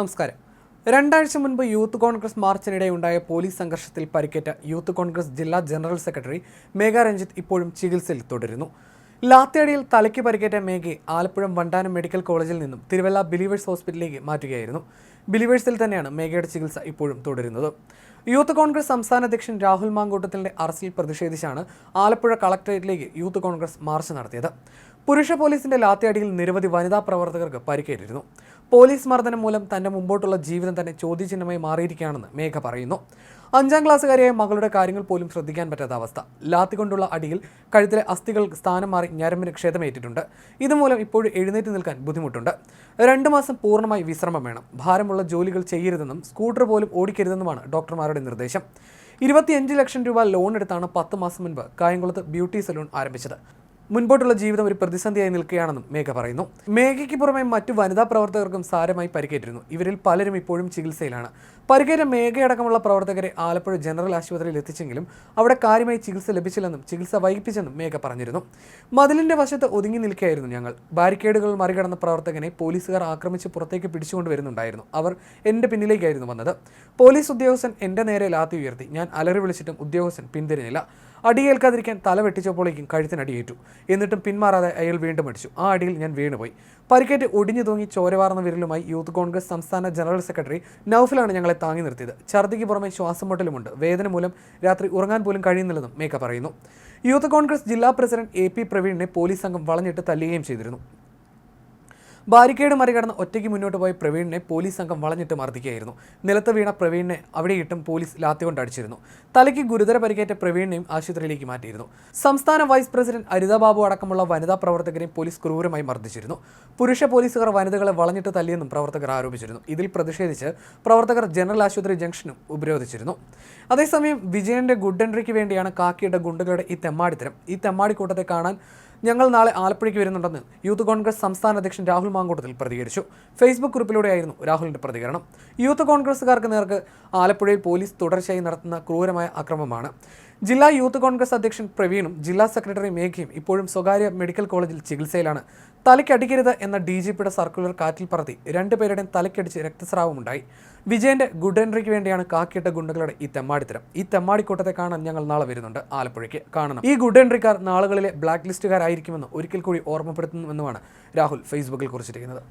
നമസ്കാരം. രണ്ടാഴ്ച മുൻപ് യൂത്ത് കോൺഗ്രസ് മാർച്ചിനിടെ ഉണ്ടായ പോലീസ് സംഘർഷത്തിൽ പരിക്കേറ്റ യൂത്ത് കോൺഗ്രസ് ജില്ലാ ജനറൽ സെക്രട്ടറി മേഘ രഞ്ജിത്ത് ഇപ്പോഴും ചികിത്സയിൽ തുടരുന്നു. ലാത്തേടിയിൽ തലയ്ക്ക് പരിക്കേറ്റ മേഘയെ ആലപ്പുഴ വണ്ടാനം മെഡിക്കൽ കോളേജിൽ നിന്നും തിരുവല്ല ബിലീവേഴ്സ് ഹോസ്പിറ്റലിലേക്ക് മാറ്റുകയായിരുന്നു. ബിലീവേഴ്സിൽ തന്നെയാണ് മേഘയുടെ ചികിത്സ ഇപ്പോഴും തുടരുന്നത്. യൂത്ത് കോൺഗ്രസ് സംസ്ഥാന അധ്യക്ഷൻ രാഹുൽ മാങ്കൂട്ടത്തിന്റെ അറസ്റ്റിൽ പ്രതിഷേധിച്ചാണ് ആലപ്പുഴ കളക്ടറേറ്റിലേക്ക് യൂത്ത് കോൺഗ്രസ് മാർച്ച് നടത്തിയത്. പുരുഷ പോലീസിന്റെ ലാത്തിയടിയിൽ നിരവധി വനിതാ പ്രവർത്തകർക്ക് പരിക്കേറ്റിരുന്നു. പോലീസ് മർദ്ദനം മൂലം തന്റെ മുമ്പോട്ടുള്ള ജീവിതം തന്നെ ചോദ്യചിഹ്നമായി മാറിയിരിക്കുകയാണെന്ന് മേഘ പറയുന്നു. അഞ്ചാം ക്ലാസ്സുകാരിയായ മകളുടെ കാര്യങ്ങൾ പോലും ശ്രദ്ധിക്കാൻ പറ്റാത്ത അവസ്ഥ. ലാത്തി കൊണ്ടുള്ള അടിയിൽ കഴുത്തിലെ അസ്ഥികൾ സ്ഥാനം മാറി ഞരമ്പിന് ക്ഷതമേറ്റിട്ടുണ്ട്. ഇതുമൂലം ഇപ്പോഴും എഴുന്നേറ്റ് നിൽക്കാൻ ബുദ്ധിമുട്ടുണ്ട്. രണ്ട് മാസം പൂർണമായി വിശ്രമം വേണം. ഭാരമുള്ള ജോലികൾ ചെയ്യരുതെന്നും സ്കൂട്ടർ പോലും ഓടിക്കരുതെന്നുമാണ് ഡോക്ടർമാരുടെ നിർദ്ദേശം. ഇരുപത്തിയഞ്ച് ലക്ഷം രൂപ ലോൺ എടുത്താണ് പത്ത് മാസം മുൻപ് കായംകുളത്ത് ബ്യൂട്ടി സലൂൺ ആരംഭിച്ചത്. മുൻപോട്ടുള്ള ജീവിതം ഒരു പ്രതിസന്ധിയായി നിൽക്കുകയാണെന്നും മേഘ പറയുന്നു. മേഘയ്ക്ക് പുറമെ മറ്റു വനിതാ പ്രവർത്തകർക്കും സാരമായി പരിക്കേറ്റിരുന്നു. ഇവരിൽ പലരും ഇപ്പോഴും ചികിത്സയിലാണ്. പരിക്കേറ്റ മേഘയടക്കമുള്ള പ്രവർത്തകരെ ആലപ്പുഴ ജനറൽ ആശുപത്രിയിൽ എത്തിച്ചെങ്കിലും അവിടെ കാര്യമായി ചികിത്സ ലഭിച്ചില്ലെന്നും ചികിത്സ വൈകിപ്പിച്ചെന്നും മേഘ പറഞ്ഞിരുന്നു. മതിലിന്റെ വശത്ത് ഒതുങ്ങി നിൽക്കുകയായിരുന്നു ഞങ്ങൾ. ബാരിക്കേഡുകൾ മറികടന്ന പ്രവർത്തകനെ പോലീസുകാർ ആക്രമിച്ച് പുറത്തേക്ക് പിടിച്ചുകൊണ്ടുവരുന്നുണ്ടായിരുന്നു അവർ എന്റെ പിന്നിലേക്കായിരുന്നു വന്നത്. പോലീസ് ഉദ്യോഗസ്ഥൻ എന്റെ നേരെ ലാത്തി ഉയർത്തി. ഞാൻ അലറി വിളിച്ചിട്ടും ഉദ്യോഗസ്ഥൻ പിന്തിരിഞ്ഞില്ല. അടിയേൽക്കാതിരിക്കാൻ തല വെട്ടിച്ചപ്പോഴേക്കും കഴുത്തിനടിയേറ്റു എന്നിട്ടും പിന്മാറാതെ അയാൾ വീണ്ടും അടിച്ചു. ആ അടിയിൽ ഞാൻ വീണുപോയി. പരിക്കേറ്റ് ഒടിഞ്ഞു തൂങ്ങി ചോരവാർന്ന വിരലുമായി യൂത്ത് കോൺഗ്രസ് സംസ്ഥാന ജനറൽ സെക്രട്ടറി നൌഫിലാണ് ഞങ്ങളെ താങ്ങി നിർത്തിയത്. ഛർദിക്ക് പുറമെ ശ്വാസം മുട്ടലുമുണ്ട്. വേദന മൂലം രാത്രി ഉറങ്ങാൻ പോലും കഴിയുന്നില്ലെന്നും മേക്ക പറയുന്നു. യൂത്ത് കോൺഗ്രസ് ജില്ലാ പ്രസിഡന്റ് എ പി പ്രവീണിനെ പോലീസ് സംഘം വളഞ്ഞിട്ട് തല്ലുകയും ചെയ്തിരുന്നു. ബാരിക്കേഡ് മറികടന്ന് ഒറ്റയ്ക്ക് മുന്നോട്ട് പോയ പ്രവീണിനെ പോലീസ് സംഘം വളഞ്ഞിട്ട് മർദ്ദിക്കുകയായിരുന്നു. നിലത്ത് വീണ പ്രവീണിനെ അവിടെയിട്ടും പോലീസ് ലാത്തി കൊണ്ട് അടിച്ചിരുന്നു. തലയ്ക്ക് ഗുരുതര പരിക്കേറ്റ പ്രവീണിനെയും ആശുപത്രിയിലേക്ക് മാറ്റിയിരുന്നു. സംസ്ഥാന വൈസ് പ്രസിഡന്റ് അരിതാബാബു അടക്കമുള്ള വനിതാ പ്രവർത്തകരെയും പോലീസ് ക്രൂരമായി മർദ്ദിച്ചിരുന്നു. പുരുഷ പോലീസുകാർ വനിതകളെ വളഞ്ഞിട്ട് തല്ലിയെന്നും പ്രവർത്തകർ ആരോപിച്ചിരുന്നു. ഇതിൽ പ്രതിഷേധിച്ച് പ്രവർത്തകർ ജനറൽ ആശുപത്രി ജംഗ്ഷനും ഉപരോധിച്ചിരുന്നു. അതേസമയം വിജയന്റെ ഗുഡ് എൻട്രിക്ക് വേണ്ടിയാണ് കാക്കിയുടെ ഗുണ്ടകളുടെ ഈ തെമ്മാടിത്തരം. ഈ തെമ്മാടിക്കൂട്ടത്തെ കാണാൻ ഞങ്ങൾ നാളെ ആലപ്പുഴയ്ക്ക് വരുന്നുണ്ടെന്ന് യൂത്ത് കോൺഗ്രസ് സംസ്ഥാന അധ്യക്ഷൻ രാഹുൽ മാങ്കൂട്ടത്തിൽ പ്രതികരിച്ചു. ഫേസ്ബുക്ക് കുറിപ്പിലൂടെയായിരുന്നു രാഹുലിന്റെ പ്രതികരണം. യൂത്ത് കോൺഗ്രസുകാർക്ക് നേർക്ക് ആലപ്പുഴയിൽ പോലീസ് തുടർച്ചയായി നടത്തുന്ന ക്രൂരമായ അക്രമമാണ്. ജില്ലാ യൂത്ത് കോൺഗ്രസ് അധ്യക്ഷൻ പ്രവീണും ജില്ലാ സെക്രട്ടറി മേഘയും ഇപ്പോഴും സ്വകാര്യ മെഡിക്കൽ കോളേജിൽ ചികിത്സയിലാണ്. തലയ്ക്കടിക്കരുത് എന്ന ഡി ജി പിയുടെ സർക്കുലർ കാറ്റിൽ പറത്തി രണ്ടുപേരുടെയും തലയ്ക്കടിച്ച് രക്തസ്രാവമുണ്ടായി വിജയന്റെ ഗുഡ് എൻട്രിക്ക് വേണ്ടിയാണ് കാക്കിയിട്ട ഗുണ്ടകളുടെ ഈ തെമ്മാടിത്തരം. ഈ തെമ്മാടിക്കൂട്ടത്തെ കാണാൻ ഞങ്ങൾ നാളെ വരുന്നുണ്ട്. ആലപ്പുഴയ്ക്ക് കാണണം. ഈ ഗുഡ് എൻട്രിക്കാർ നാളുകളിലെ ബ്ലാക്ക് ലിസ്റ്റുകാരായിരിക്കുമെന്ന് ഒരിക്കൽ കൂടി ഓർമ്മപ്പെടുത്തുന്നുവെന്നുമാണ് രാഹുൽ ഫേസ്ബുക്കിൽ കുറിച്ചിരിക്കുന്നത്.